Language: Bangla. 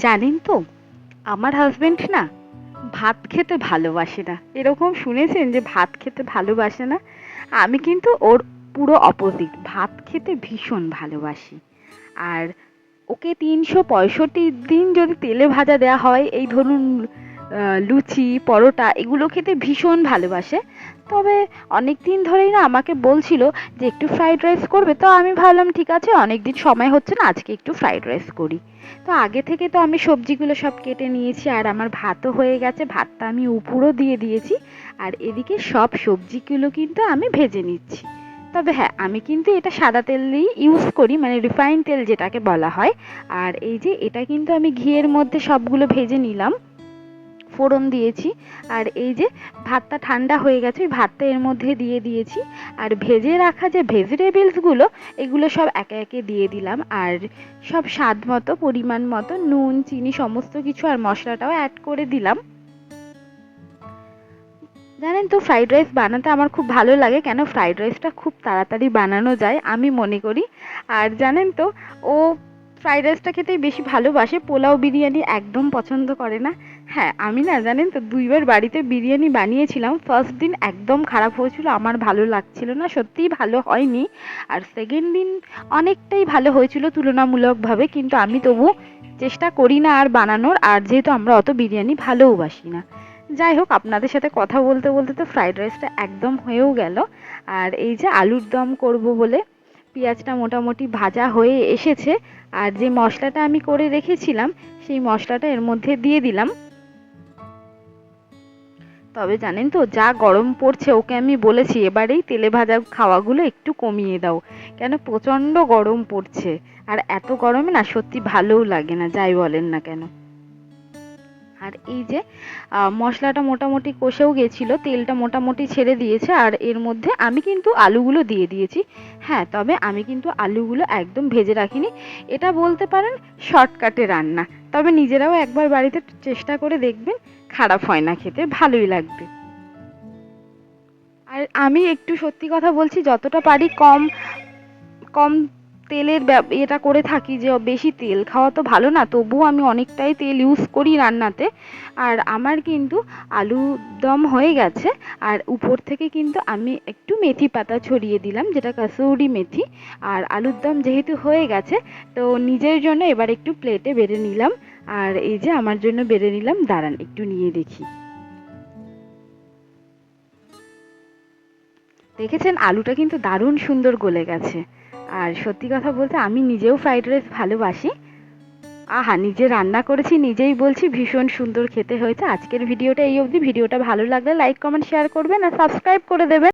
জানেন তো, আমার হাজবেন্ড না ভাত খেতে ভালোবাসে না। এরকম শুনেছেন যে ভাত খেতে ভালোবাসে না? আমি কিন্তু ওর পুরো অপোজিট ভাত খেতে ভীষণ ভালোবাসি। আর ওকে তিনশো পঁয়ষট্টি দিন যদি তেলে ভাজা দেওয়া হয়, এই ধরুন লুচি, পরোটা এগুলো খেতে ভীষণ ভালোবাসে। তবে অনেক দিন ধরেই না আমাকে বলছিল যে একটু ফ্রাইড রাইস করবে। তো আমি ভাবলাম, ঠিক আছে অনেক দিন সময় হচ্ছে না, আজকে একটু ফ্রাইড রাইস করি। তো আগে থেকে তো আমি সবজিগুলো সব কেটে নিয়েছি, আর আমার ভাতও হয়ে গেছে। ভাতটা আমি উপরও দিয়ে দিয়েছি, আর এদিকে সব সবজিগুলো কিন্তু আমি ভেজে নিচ্ছি। তবে হ্যাঁ আমি কিন্তু এটা সাদা তেলই ইউজ করি মানে রিফাইন তেল যেটাকে বলা হয়। আর এই যে এটা কিন্তু আমি ঘিয়ের মধ্যে সবগুলো ভেজে নিলাম। ফোড়ন দিয়েছি। আর এই যে ভাতটা ঠান্ডা হয়ে গেছে, ওই ভাতটা এর মধ্যে দিয়ে দিয়েছি। আর ভেজে রাখা যে ভেজিটেবলসগুলো এগুলো সব একে একে দিয়ে দিলাম। আর সব স্বাদ মতো, পরিমাণ মতো নুন, চিনি, সমস্ত কিছু আর মশলাটাও অ্যাড করে দিলাম। জানেন তো ফ্রাইড রাইস বানাতে আমার খুব ভালো লাগে। কেন? ফ্রাইড রাইসটা খুব তাড়াতাড়ি বানানো যায়, আমি মনে করি। আর জানেন তো, ও ফ্রাইড রাইসটা খেতেই বেশি ভালোবাসে। পোলাও বিরিয়ানি একদম পছন্দ করে না। হ্যাঁ আমি না জানেন তো, দুইবার বাড়িতে বিরিয়ানি বানিয়েছিলাম। ফার্স্ট দিন একদম খারাপ হয়েছিল, আমার ভালো লাগছিল না, সত্যিই ভালো হয়নি। আর সেকেন্ড দিন অনেকটাই ভালো হয়েছিল তুলনামূলকভাবে, কিন্তু আমি তবু চেষ্টা করি না আর বানানোর, আর যেহেতু আমরা অত বিরিয়ানি ভালোও বাসি না। যাই হোক, আপনাদের সাথে কথা বলতে বলতে তো ফ্রাইড রাইসটা একদম হয়েও গেল। আর এই যে আলুর দম করব বলে, পেঁয়াজটা মোটামুটি ভাজা হয়ে এসেছে। আর যে মশলাটা আমি করে রেখেছিলাম, সেই মশলাটা এর মধ্যে দিয়ে দিলাম। তবে জানেন তো, যা গরম পড়ছে ওকে আমি বলেছি, এবারেই তেলে ভাজা খাওয়াগুলো একটু কমিয়ে দাও। কেন প্রচণ্ড গরম পড়ছে। আর এত গরমে না সত্যি ভালোও লাগে না, যাই বলেন না কেন। আর এই যে মশলাটা মোটামুটি কষেও গেছিল, তেলটা মোটামুটি ছেড়ে দিয়েছে, আর এর মধ্যে আমি কিন্তু আলুগুলো দিয়ে দিয়েছি। হ্যাঁ তবে আমি কিন্তু আলুগুলো একদম ভেজে রাখিনি। এটা বলতে পারেন শর্টকাটে রান্না। তবে নিজেরাও একবার বাড়িতে চেষ্টা করে দেখবেন। খারাপ হয় না খেতে, ভালোই লাগবে। আর আমি একটু সত্যি কথা বলছি, যতটা পারি কম কম তেলের এটা করে থাকি যে বেশি তেল, খাওয়া তো ভালো না, তবুও আমি অনেকটাই তেল ইউজ করি রান্নাতে। আর আমার কিন্তু আলু দম হয়ে গেছে, আর উপর থেকে কিন্তু আমি একটু মেথি পাতা ছড়িয়ে দিলাম, যেটা কাসুরি মেথি। আর আলুর দম যেহেতু হয়ে গেছে, তো নিজের জন্য এবার একটু প্লেটে বেড়ে নিলাম। আর এই যে আমার জন্য বেড়ে নিলাম, দাঁড়ান, একটু নিয়ে দেখি। দেখেছেন, আলুটা কিন্তু দারুণ সুন্দর গলে গেছে। আর সত্যি কথা বলতে, আমি নিজেও ফ্রাইড রাইস ভালোবাসি। আহা, নিজে রান্না করেছি, নিজেই বলছি, ভীষণ সুন্দর খেতে হয়েছে। আজকের ভিডিওটা এই অবধি। ভিডিওটা ভালো লাগলে লাইক, কমেন্ট, শেয়ার করবেন আর সাবস্ক্রাইব করে দেবেন।